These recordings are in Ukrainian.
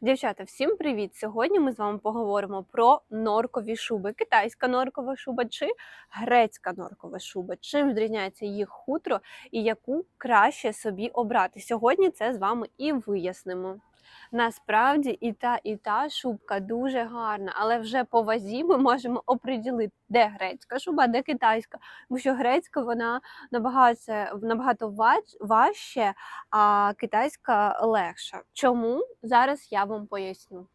Дівчата, всім привіт! Сьогодні ми з вами поговоримо про норкові шуби. Китайська норкова шуба чи грецька норкова шуба. Чим відрізняється їх хутро і яку краще собі обрати. Сьогодні це з вами і вияснимо. Насправді і та, і та шубка дуже гарна, але вже по вазі ми можемо оприділити, де грецька шуба, де китайська. Тому що грецька вона набагато, набагато важче, а китайська легша. Чому? Зараз я вам поясню.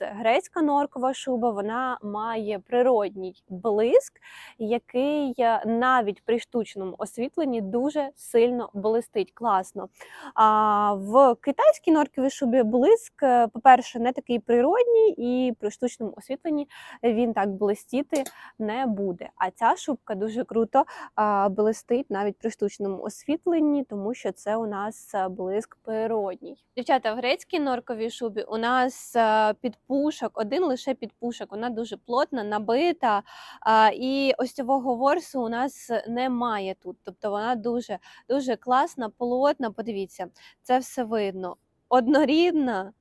Грецька норкова шуба вона має природній блиск, який е, навіть при штучному освітленні дуже сильно блистить класно. А в китайській норковій шубі блиск, е, по-перше, не такий природній, і при штучному освітленні він так блистіти не буде. А ця шубка дуже круто блистить навіть при штучному освітленні, тому що це у нас е, блиск природній. Дівчата, в грецькій норковій шубі у нас е, підпушок, один лише підпушок, вона дуже плотна, набита. І ось цього ворсу у нас немає тут. Тобто вона дуже, дуже класна, плотна. Подивіться, це все видно. Однорідна.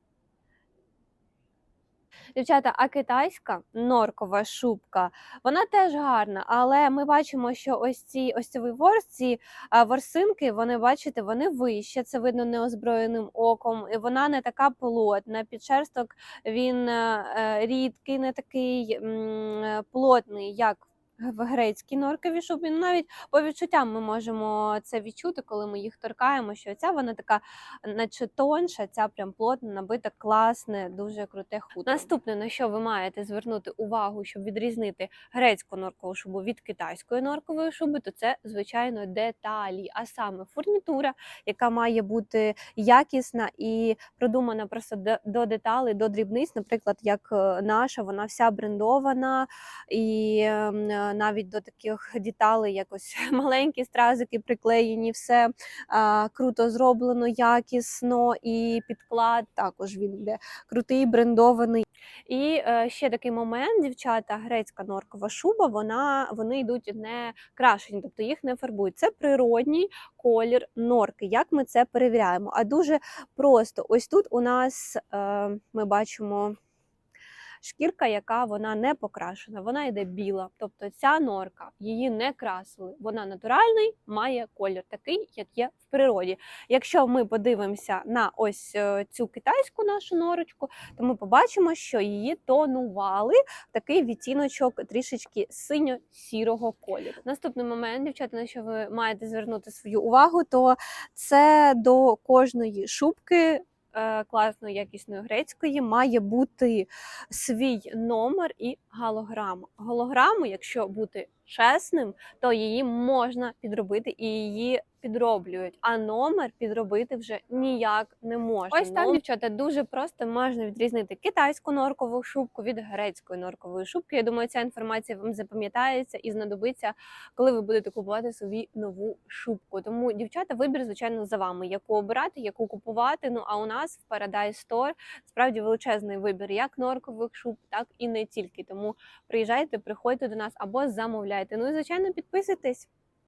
Дівчата, а китайська норкова шубка, вона теж гарна, але ми бачимо, що ось ці ось ці ворс, ці ворсинки, вони бачите, вони вище, це видно неозброєним оком. І вона не така плотна. Підшерсток він е, е, рідкий, не такий е, плотний, як в грецькій норковій шубі. Ну, Навіть по відчуттям ми можемо це відчути, коли ми їх торкаємо. Що ця вона така, наче тонша, ця прям плотно набита, класне, дуже круте хутро. Наступне, на що ви маєте звернути увагу, щоб відрізнити грецьку норкову шубу від китайської норкової шуби, то це звичайно деталі, а саме фурнітура, яка має бути якісна і продумана просто до, деталей, до дрібниць. Наприклад, як е, наша, вона вся брендована і ем, навіть до таких деталей, як ось маленькі стразики приклеєні, все круто зроблено, якісно, і підклад також він йде крутий, брендований. І е, ще такий момент, дівчата, грецька норкова шуба, вона, вони йдуть не крашені, тобто їх не фарбують. Це природній колір норки. Як ми це перевіряємо? А дуже просто, ось тут у нас е, ми бачимо шкірка, яка вона не покрашена, вона йде біла. Тобто ця норка її не красили. Вона натуральний, має колір такий, як є в природі. Якщо ми подивимося на ось е, цю китайську нашу норочку, то ми побачимо, що її тонували в такий відтіночок трішечки синьо-сірого кольору. Наступний момент, дівчата, на що ви маєте звернути свою увагу, то це до кожної шубки. Е, Класної якісної грецької має бути свій номер і голограма. Голограму, якщо бути чесним, то її можна підробити і її підроблюють, а номер підробити вже ніяк не можна. Ось так, дівчата, дуже просто можна відрізнити китайську норкову шубку від грецької норкової шубки. Я думаю, ця інформація вам запам'ятається і знадобиться, коли ви будете купувати собі нову шубку. Тому, дівчата, вибір, звичайно, за вами, яку обирати, яку купувати. Ну а у нас в Paradise Store справді величезний вибір як норкових шуб, так і не тільки. Тому приїжджайте, приходьте до нас або замовляйте. Ну і звичайно, підписуйтесь.